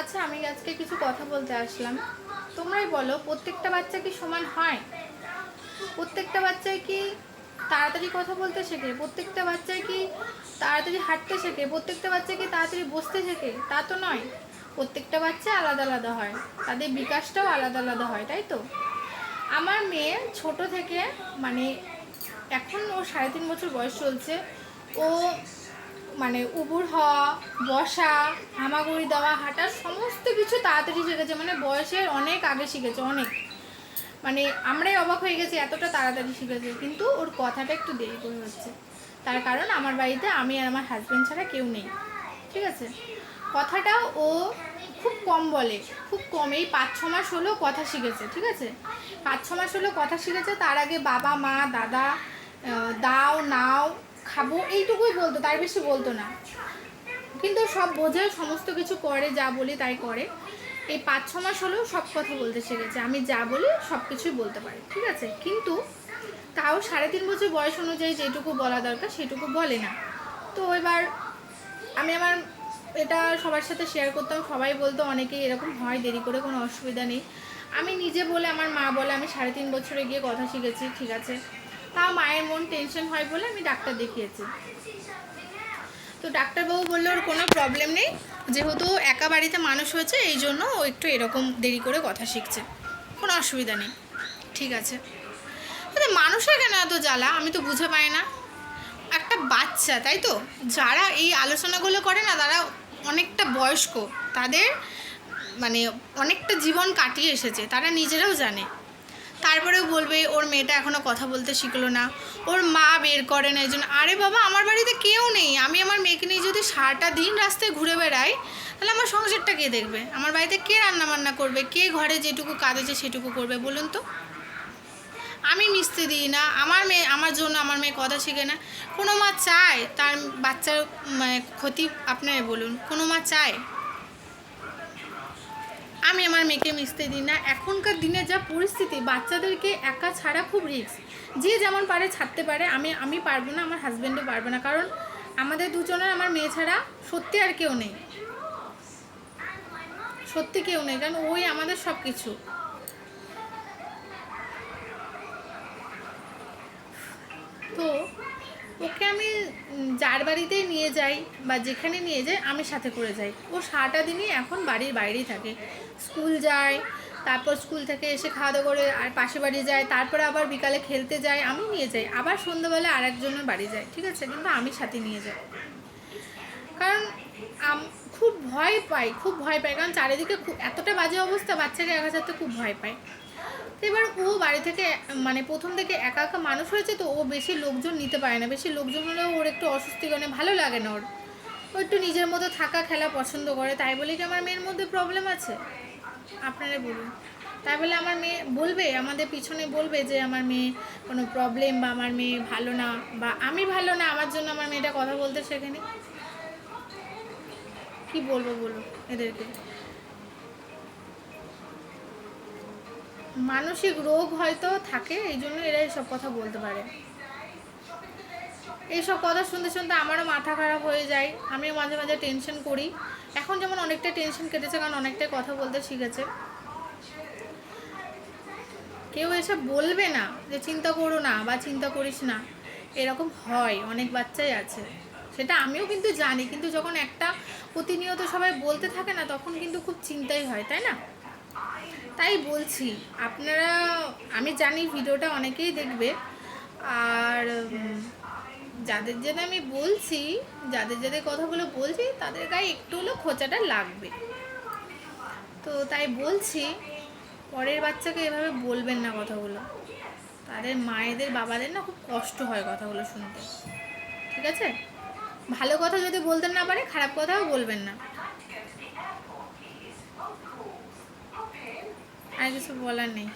আচ্ছা আমি আজকে কিছু কথা বলতে আসলাম। তোমরাই বলো, প্রত্যেকটা বাচ্চা কি সমান হয়? প্রত্যেকটা বাচ্চায় কি তাড়াতাড়ি কথা বলতে শেখে? প্রত্যেকটা বাচ্চায় কি তাড়াতাড়ি হাঁটতে শেখে? প্রত্যেকটা বাচ্চা কি তাড়াতাড়ি বসতে শেখে? তা তো নয়। প্রত্যেকটা বাচ্চা আলাদা আলাদা হয়। তাদের বিকাশটাও আলাদা আলাদা হয়, তাই তো? আমার মেয়ে ছোট থেকে মানে এখন ও সাড়ে তিন বছর বয়স চলছে, ও মানে উবুর হওয়া, বসা, হামাগুড়ি দেওয়া, হাঁটা, সমস্ত কিছু তাড়াতাড়ি শিখেছে। মানে বয়সের অনেক আগে শিখেছে, অনেক। মানে আমরাই অবাক হয়ে গেছি এতটা তাড়াতাড়ি শিখেছে। কিন্তু ওর কথাটা একটু দেরি করে হচ্ছে। তার কারণ আমার বাড়িতে আমি আর আমার হাজব্যান্ড ছাড়া কেউ নেই। ঠিক আছে? কথাটাও ও খুব কম বলে। খুব কম। এই পাঁচ, ছ মাস হলো কথা শিখেছে। ঠিক আছে? পাঁচ, ছ মাস হলো কথা শিখেছে। তার আগে বাবা, মা, দাদা দাও, নাও খাব, এইটুকুই বলতো, তার বেশি বলতো না। কিন্তু সব বোঝে, সমস্ত কিছু করে, যা বলি তাই করে। এই পাঁচ, ছ মাস হলেও সব কথা বলতে শিখেছে। আমি যা বলি সব কিছুই বলতে পারি, ঠিক আছে? কিন্তু তাও সাড়ে তিন বছর বয়স অনুযায়ী যেটুকু বলা দরকার, সেটুকু বলে না। তো এবার আমি আমার এটা সবার সাথে শেয়ার করতাম, সবাই বলতো, অনেকেই এরকম হয়, দেরি করে কোনো অসুবিধা নেই। আমি নিজে বলে, আমার মা বলে, আমি সাড়ে তিন বছরে গিয়ে কথা শিখেছি, ঠিক আছে? তাও মায়ের মন টেনশন হয় বলে আমি ডাক্তার দেখিয়েছি। তো ডাক্তারবাবু বলল, ওর কোনো প্রবলেম নেই। যেহেতু একা বাড়িতে মানুষ হয়েছে, এই জন্য ও একটু এরকম দেরি করে কথা শিখছে। কোনো অসুবিধা নেই। ঠিক আছে। মানুষের কেন এত জ্বালা? আমি তো বুঝে পাই না। একটা বাচ্চা, তাই তো? যারা এই আলোচনাগুলো করে না, তারা অনেকটা বয়স্ক। তাদের মানে অনেকটা জীবন কাটিয়ে এসেছে। তারা নিজেরাও জানে। তারপরেও বলবে, ওর মেয়েটা এখনও কথা বলতে শিখলো না। ওর মা বের করে না। এই জন্য, আরে বাবা, আমার বাড়িতে কেউ নেই। আমি আমার মেয়েকে নিয়ে যদি সারাটা দিন রাস্তায় ঘুরে বেড়াই, তাহলে আমার সংসারটা কে দেখবে? আমার বাড়িতে কে রান্না বান্না করবে? কে ঘরে যেটুকু কাজ আছে সেটুকু করবে বলুন তো? আমি মিশতে দিই না। আমার মেয়ে, আমার জন্য আমার মেয়ে কথা শিখে না। কোনো মা চায় তার বাচ্চার মানে ক্ষতি? আপনারা বলুন, কোনো মা চায়? আমি আমার মেয়েকে মিশতে দিই না। এখনকার দিনে যা পরিস্থিতি, বাচ্চাদেরকে একা ছাড়া খুব রিস্ক যে যেমন পারে ছাড়তে পারে, আমি আমি পারব না, আমার হাজব্যান্ডও পারবে না। কারণ আমাদের দুজনের, আমার মেয়ে ছাড়া সত্যি আর কেউ নেই। সত্যি কেউ নেই, কারণ ওই আমাদের সব কিছু তো ওকে আমি যার বাড়িতেই নিয়ে যাই বা যেখানে নিয়ে যাই, আমি সাথে করে যাই। ও সারাটা দিনই এখন বাড়ির বাইরেই থাকে। স্কুল যায়, তারপর স্কুল থেকে এসে খাওয়া দাওয়া করে, আর পাশে বাড়ি যায়, তারপর আবার বিকালে খেলতে যায়, আমি নিয়ে যাই। আবার সন্ধ্যাবেলা আর একজনের বাড়ি যায়, ঠিক আছে? কিন্তু আমি সাথে নিয়ে যাই। কারণ খুব ভয় পাই, খুব ভয় পাই। কারণ চারিদিকে খুব এতটা বাজে অবস্থা, বাচ্চাকে একা ছাড়তে খুব ভয় পায়। তো এবার ও বাড়ি থেকে মানে প্রথম থেকে একা একা মানুষ হয়েছে, তো ও বেশি লোকজন নিতে পারে না। বেশি লোকজন হলেও ওর একটু অস্বস্তি করে ভালো লাগে না ওর। ও একটু নিজের মতো থাকা, খেলা পছন্দ করে। তাই বলে কি আমার মেয়ের মধ্যে প্রবলেম আছে? আপনারা বলুন। তাই বলে আমার মেয়ে বলবে, আমাদের পিছনে বলবে যে আমার মেয়ে কোনো প্রবলেম বা আমার মেয়ে ভালো না বা আমি ভালো না, আমার জন্য আমার মেয়েটা কথা বলতে শেখেনি। কি বলব বলো, এদেরকে? মানসিক রোগ হয়তো থাকে, এই জন্য এরা এইসব কথা বলতে পারে। এইসব কথা শুনতে শুনতে আমারও মাথা খারাপ হয়ে যায়। আমিও মাঝে মাঝে টেনশন করি। এখন যেমন অনেকটা টেনশন কেটেছে, কারণ অনেকটাই কথা বলতে শিখেছে। কেউ এসে বলবে না যে, চিন্তা করো না বা চিন্তা করিস না। এরকম হয়, অনেক বাচ্চাই আছে। সেটা আমিও কিন্তু জানি, কিন্তু যখন একটা প্রতিনিয়ত সবাই বলতে থাকে না, তখন কিন্তু খুব চিন্তাই হয়, তাই না? তাই বলছি, আপনারা, আমি জানি ভিডিওটা অনেকেই দেখবে, আর যাদের যাদের আমি বলছি, যাদের যাদের কথাগুলো বলছি, তাদের গায়ে একটু হলেও খোঁচাটা লাগবে। তো তাই বলছি, পরের বাচ্চাকে এভাবে বলবেন না কথাগুলো। তাদের মায়েদের, বাবাদের না খুব কষ্ট হয় কথাগুলো শুনতে। ঠিক আছে? ভালো কথা যদি বলতে না পারে খারাপ কথাও বলবেন না। আর কিছু বলার নেই।